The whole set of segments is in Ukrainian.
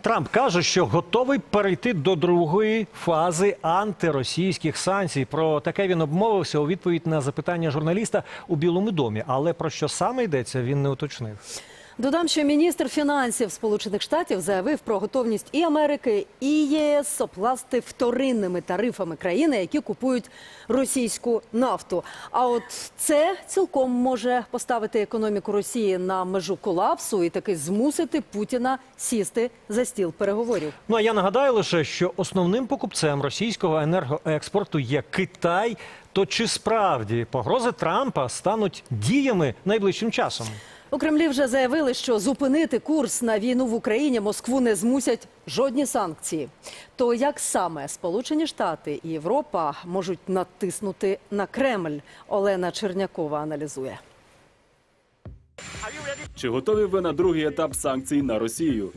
Трамп каже, що готовий перейти до другої фази антиросійських санкцій. Про таке він обмовився у відповідь на запитання журналіста у Білому домі. Але про що саме йдеться, він не уточнив. Додам, що міністр фінансів Сполучених Штатів заявив про готовність і Америки, і ЄС опласти вторинними тарифами країни, які купують російську нафту. А от це цілком може поставити економіку Росії на межу колапсу і таки змусити Путіна сісти за стіл переговорів. Ну а я нагадаю лише, що основним покупцем російського енергоекспорту є Китай. То чи справді погрози Трампа стануть діями найближчим часом? У Кремлі вже заявили, що зупинити курс на війну в Україні Москву не змусять жодні санкції. То як саме Сполучені Штати і Європа можуть натиснути на Кремль? Олена Чернякова аналізує. Чи готові ви на другий етап санкцій на Росію?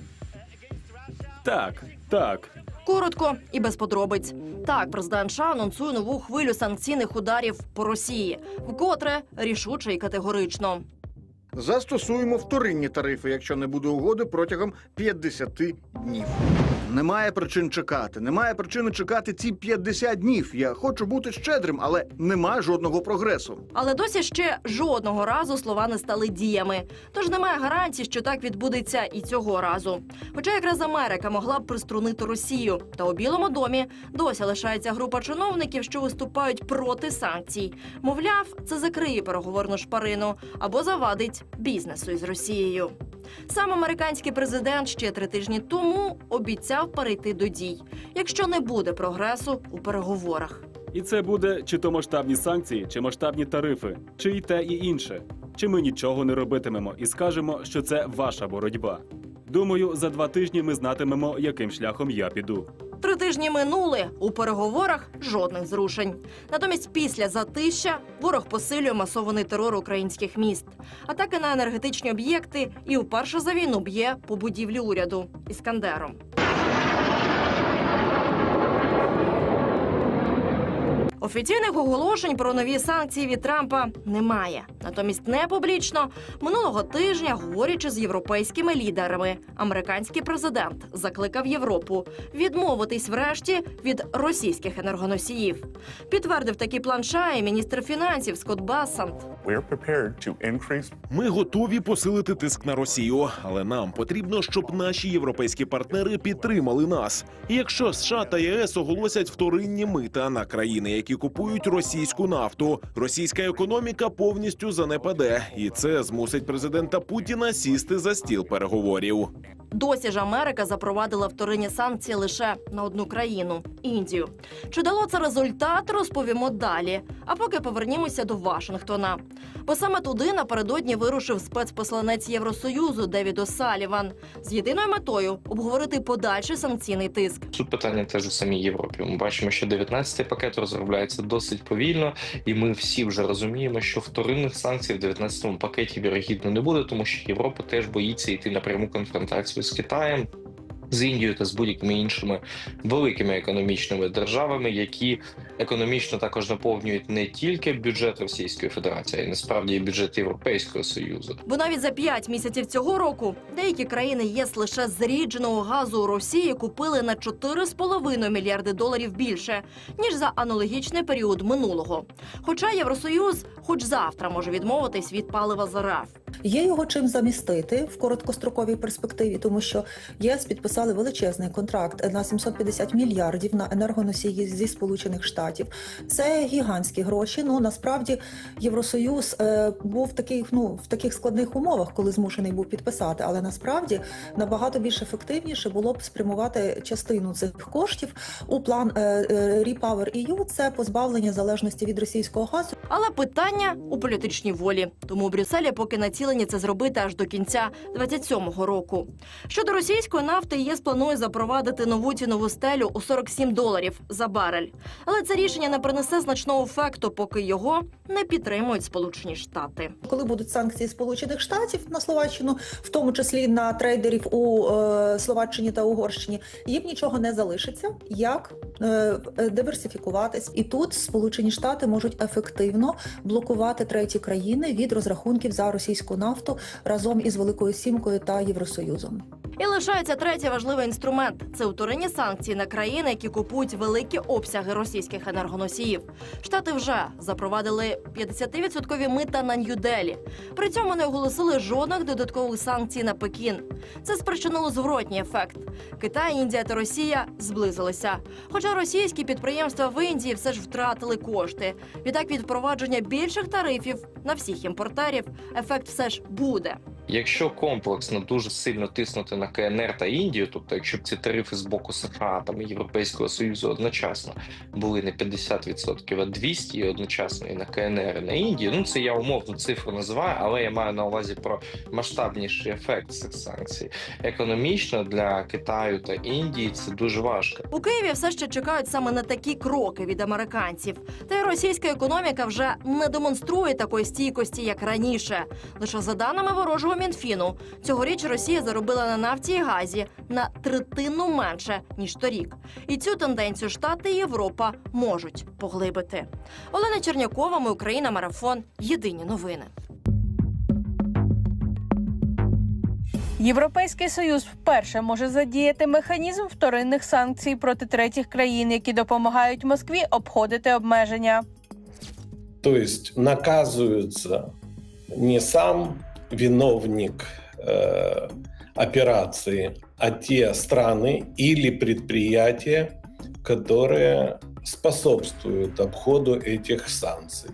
Так, так. Коротко і без подробиць. Так, президент США анонсує нову хвилю санкційних ударів по Росії, вкотре рішуче і категорично. Застосуємо вторинні тарифи, якщо не буде угоди протягом 50 днів. Немає причин чекати. Немає причини чекати ці 50 днів. Я хочу бути щедрим, але немає жодного прогресу. Але досі ще жодного разу слова не стали діями. Тож немає гарантій, що так відбудеться і цього разу. Хоча якраз Америка могла б приструнити Росію, та у Білому домі досі лишається група чиновників, що виступають проти санкцій. Мовляв, це закриє переговорну шпарину або завадить бізнесу із Росією. Сам американський президент ще три тижні тому обіцяв перейти до дій, якщо не буде прогресу у переговорах. І це буде чи то масштабні санкції, чи масштабні тарифи, чи і те, і інше. Чи ми нічого не робитимемо і скажемо, що це ваша боротьба. Думаю, за два тижні ми знатимемо, яким шляхом я піду. Три тижні минули у переговорах жодних зрушень. Натомість, після затища ворог посилює масований терор українських міст, атаки на енергетичні об'єкти і вперше за війну б'є по будівлі уряду іскандером. Офіційних оголошень про нові санкції від Трампа немає. Натомість не публічно минулого тижня, говорячи з європейськими лідерами, американський президент закликав Європу відмовитись врешті від російських енергоносіїв. Підтвердив такий план США і міністр фінансів Скотт increase Ми готові посилити тиск на Росію, але нам потрібно, щоб наші європейські партнери підтримали нас. І якщо США та ЄС оголосять вторинні мита на країни, які купують російську нафту, російська економіка повністю занепаде, і це змусить президента Путіна сісти за стіл переговорів. Досі ж Америка запровадила вторинні санкції лише на одну країну Індію. Чи дало це результат, розповімо далі. А поки повернімося до Вашингтона. Бо саме туди напередодні вирушив спецпосланець Євросоюзу Девід О'Саліван з єдиною метою обговорити подальший санкційний тиск. Тут питання теж у самій Європі. Ми бачимо, що 19-й пакет розробляється досить повільно, і ми всі вже розуміємо, що вторинних санкцій в 19-му пакеті вірогідно не буде, тому що Європа теж боїться йти на пряму конфронтацію з Китаєм. З Індією та з будь-якими іншими великими економічними державами, які економічно також наповнюють не тільки бюджет Російської Федерації, а й насправді і бюджет Європейського Союзу. Бо навіть за 5 місяців цього року деякі країни ЄС лише зрідженого газу у Росії купили на 4,5 мільярди доларів більше ніж за аналогічний період минулого. Хоча Євросоюз, хоч завтра може відмовитись від палива з РФ. Є його чим замістити в короткостроковій перспективі, тому що ЄС підписали величезний контракт на 750 мільярдів на енергоносії зі Сполучених Штатів. Це гігантські гроші. Ну насправді Євросоюз е, був в таких, ну в таких складних умовах, коли змушений був підписати. Але насправді набагато більш ефективніше було б спрямувати частину цих коштів у план е, е, Repower EU – Це позбавлення залежності від російського газу. Але питання у політичній волі. Тому у Брюсселі поки націлені це зробити аж до кінця 27-го року. Щодо російської нафти, ЄС планує запровадити нову цінову стелю у 47 доларів за барель. Але це рішення не принесе значного ефекту, поки його не підтримують Сполучені Штати. Коли будуть санкції Сполучених Штатів на Словаччину, в тому числі на трейдерів у е, Словаччині та Угорщині, їм нічого не залишиться, як е, диверсифікуватись. І тут Сполучені Штати можуть ефективно блокувати треті країни від розрахунків за російську нафту разом із Великою Сімкою та Євросоюзом. І лишається третій важливий інструмент це вторинні санкції на країни, які купують великі обсяги російських енергоносіїв. Штати вже запровадили 50% мита на Нью-Делі. При цьому не оголосили жодних додаткових санкцій на Пекін. Це спричинило зворотній ефект. Китай, Індія та Росія зблизилися. Хоча російські підприємства в Індії все ж втратили кошти. Відтак від впровадження більших тарифів на всіх імпортерів ефект все ж буде. Якщо комплексно дуже сильно тиснути на КНР та Індію, тобто якщо б ці тарифи з боку США там Європейського Союзу одночасно були не 50%, а 200 і одночасно і на КНР, і на Індію, ну це я умовну цифру називаю, але я маю на увазі про масштабніший ефект цих санкцій. Економічно для Китаю та Індії це дуже важко. У Києві все ще чекають саме на такі кроки від американців. Та й російська економіка вже не демонструє такої стійкості, як раніше. Лише за даними ворожого мінфіну, цьогоріч Росія заробила на нафті і газі на третину менше ніж торік. І цю тенденцію Штати і Європа можуть поглибити. Олена Чернякова, ми Україна, марафон. Єдині новини. Європейський союз вперше може задіяти механізм вторинних санкцій проти третіх країн, які допомагають Москві обходити обмеження. То есть наказывается не сам виновник э, операции, а те страны или предприятия, которые способствуют обходу этих санкций.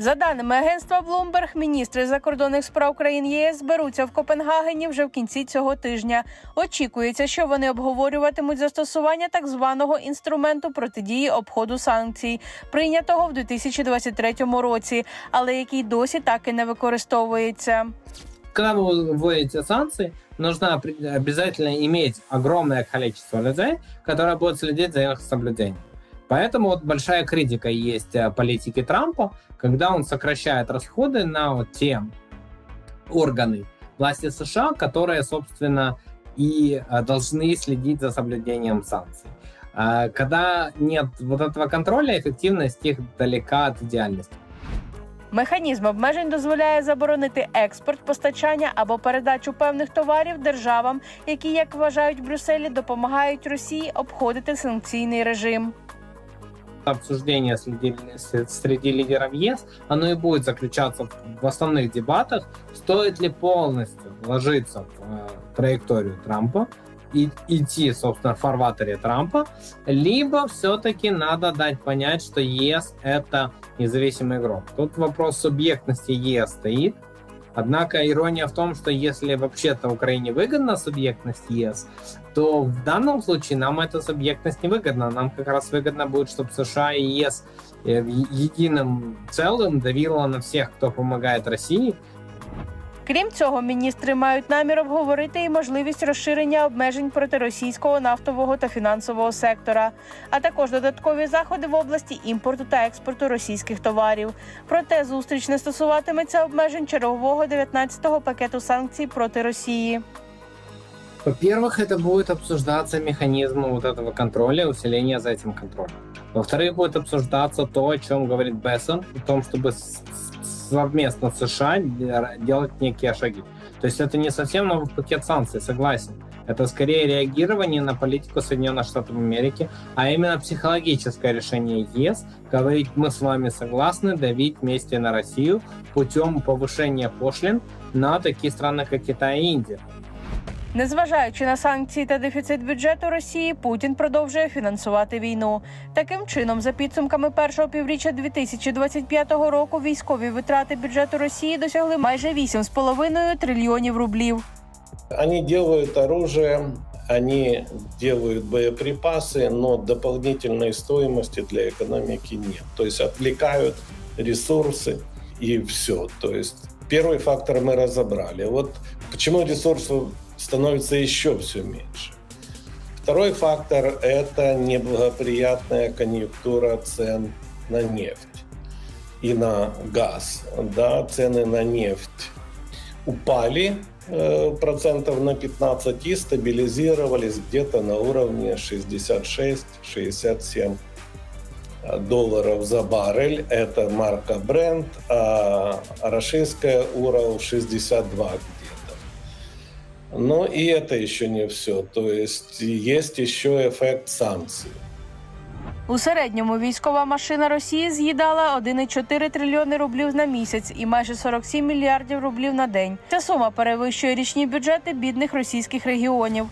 За даними агентства Bloomberg, міністри закордонних справ країн єС зберуться в Копенгагені вже в кінці цього тижня. Очікується, що вони обговорюватимуть застосування так званого інструменту протидії обходу санкцій, прийнятого в 2023 році, але який досі так і не використовується. когда вы вводите санкции, нужно обязательно иметь огромное количество людей, которые будут следить за их соблюдением. Поэтому вот большая критика есть э, политики Трампа, когда он сокращает расходы на вот те органы власти США, которые, собственно, и э, должны следить за соблюдением санкций. А Когда нет вот этого контроля, эффективность их далека от идеальности. Механізм обмежень дозволяє заборонити експорт, постачання або передачу певних товарів державам, які, як вважають в Брюсселі, допомагають Росії обходити санкційний режим. Обсуждение среди, среди лидеров ЕС, оно и будет заключаться в, в основных дебатах, стоит ли полностью вложиться в э, траекторию Трампа и идти, собственно, в фарватере Трампа, либо все-таки надо дать понять, что ЕС это независимый игрок. Тут вопрос субъектности ЕС стоит, Однако ирония в том, что если вообще-то Украине выгодна субъектность ЕС, то в данном случае нам эта субъектность не выгодна. Нам как раз выгодно будет, чтобы США и ЕС э, в е- единым целым давило на всех, кто помогает России, Крім цього, міністри мають намір обговорити і можливість розширення обмежень проти російського нафтового та фінансового сектора, а також додаткові заходи в області імпорту та експорту російських товарів. Проте зустріч не стосуватиметься обмежень чергового 19-го пакету санкцій проти Росії. Во-первых, это будет обсуждаться механизм вот этого контроля, усиления за этим контролем. Во-вторых, будет обсуждаться то, о чем говорит Бессон, о том, чтобы с- с- совместно с США де- делать некие шаги. То есть это не совсем новый пакет санкций, согласен. Это скорее реагирование на политику Соединенных Штатов Америки, а именно психологическое решение ЕС говорить, мы с вами согласны давить вместе на Россию путем повышения пошлин на такие страны, как Китай и Индия. Незважаючи на санкції та дефіцит бюджету Росії, Путін продовжує фінансувати війну. Таким чином, за підсумками першого півріччя 2025 року, військові витрати бюджету Росії досягли майже 8,5 трильйонів рублів. Они делают оружие, они делают боеприпасы, но дополнительной стоимости для экономики нет. То есть отвлекают ресурсы и все. То есть первый фактор мы разобрали. Вот почему ресурсов Становится еще все меньше. Второй фактор – это неблагоприятная конъюнктура цен на нефть и на газ. Да, цены на нефть упали э, процентов на 15 и стабилизировались где-то на уровне 66-67 долларов за баррель. Это марка Brent, а российская Урал 62 где-то. Но и это еще не все. То есть есть еще эффект санкций. У середньому військова машина Росії з'їдала 1,4 трильйони рублів на місяць і майже 47 мільярдів рублів на день. Ця сума перевищує річні бюджети бідних російських регіонів.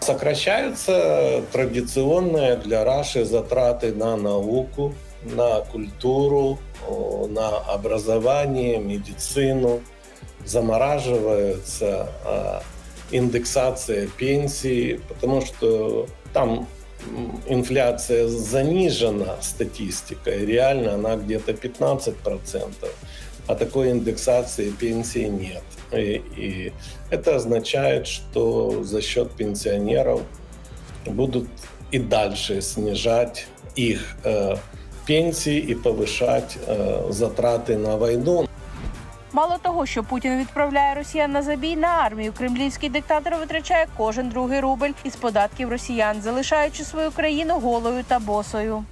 Сокращаются традиционные для Раши затраты на науку, на культуру, о, на образование, медицину. Замораживается а, индексация пенсий, потому что там инфляция занижена статистикой, реально она где-то 15%, а такой индексации пенсии нет. И, и это означает, что за счет пенсионеров будут и дальше снижать их э, пенсии и повышать э, затраты на войну. Мало того, що Путін відправляє росіян на забій на армію, кремлівський диктатор витрачає кожен другий рубль із податків росіян, залишаючи свою країну голою та босою.